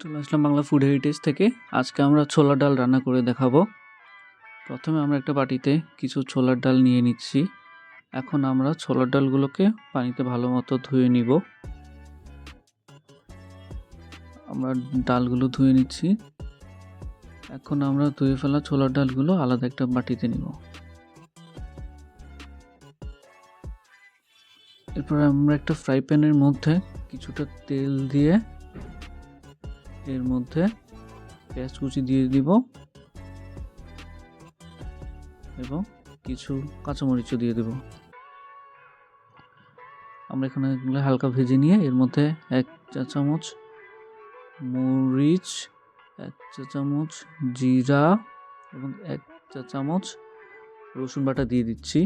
চলে আসলাম Bangla food heritage থেকে। আজকে আমরা ছোলার ডাল রান্না করে দেখাবো। প্রথমে আমরা একটা বাটিতে কিছু ছোলার ডাল নিয়ে নিচ্ছি। এখন আমরা ছোলার ডালগুলোকে পানিতে ভালো মতো ধুয়ে নিব। আমরা ডালগুলো ধুয়ে নিচ্ছি। এখন আমরা ধুয়ে ফেলা ছোলার ডালগুলো আলাদা একটা বাটিতে নিব। এরপর আমরা একটা ফ্রাই প্যানের মধ্যে কিছুটা তেল দিয়ে এর মধ্যে পেঁয়াজ কুচি দিয়ে দিব এবং কিছু কাঁচামরিচও দিয়ে দেব। আমরা এখানে হালকা ভেজে নিয়ে এর মধ্যে এক চা চামচ মরিচ, এক চা চামচ জিরা এবং এক চা চামচ রসুন বাটা দিয়ে দিচ্ছি।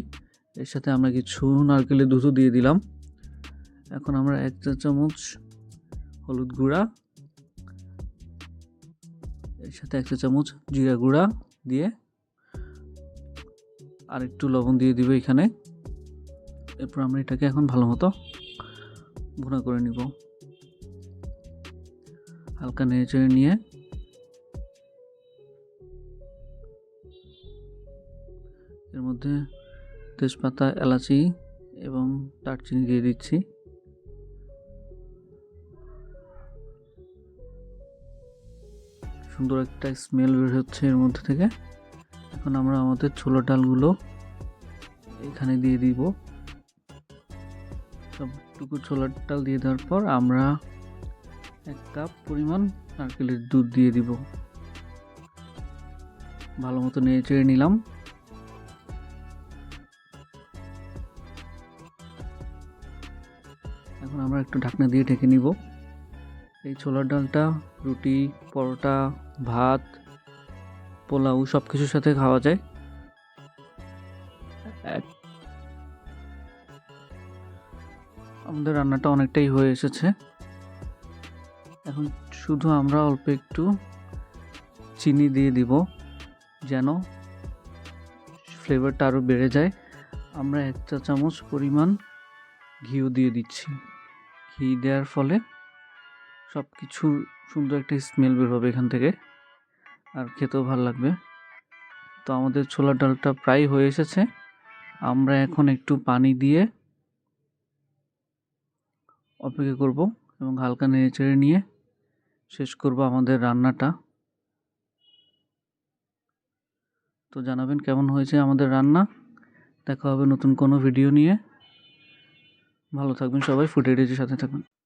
এর সাথে আমরা কিছু নারকেলের দুধও দিয়ে দিলাম। এখন আমরা এক চা চামচ হলুদ গুঁড়া এর সাথে এক চা চামচ জিরা গুঁড়া দিয়ে আর একটু লবণ দিয়ে দিব এখানে। এরপর আমরা এটাকে এখন ভালো মতো ভুনা করে নিব। হালকা নেড়ে নিয়ে এর মধ্যে তেজপাতা, এলাচি এবং দারচিনি দিয়ে দিচ্ছি। সুন্দর একটা স্মেল বের হচ্ছে এর মধ্যে থেকে। এখন আমরা আমাদের ছোলা ডালগুলো এখানে দিয়ে দিব। সবটুকু ছোলার ডাল দিয়ে দেওয়ার পর আমরা এক কাপ পরিমাণ নারকেলের দুধ দিয়ে দিব। ভালো মতো নেড়ে চেড়ে নিলাম। এখন আমরা একটু ঢাকনা দিয়ে ঢেকে নিব। এই ছোলার ডালটা, রুটি, পরোটা ভাত, পোলাও সব কিছুর সাথে খাওয়া যায়। আমাদের রান্নাটা অনেকটাই হয়ে এসেছে। এখন শুধু আমরা অল্প একটু চিনি দিয়ে দিব, যেন ফ্লেভারটা আরও বেড়ে যায়। আমরা এক চা চামচ পরিমাণ ঘিও দিয়ে দিচ্ছি। ঘি দেওয়ার ফলে সব কিছুর সুন্দর একটা স্মেল বের হবে এখান থেকে। আর খেতেও ভালো লাগবে। তো আমাদের ছোলার ডালটা প্রায় হয়ে এসেছে। আমরা এখন একটু পানি দিয়ে অপেক্ষা করব এবং হালকা নেড়ে চেড়ে নিয়ে শেষ করব আমাদের রান্নাটা। তো জানাবেন কেমন হয়েছে আমাদের রান্না। দেখা হবে নতুন কোনো ভিডিও নিয়ে। ভালো থাকবেন সবাই ফুড সাথে থাকবেন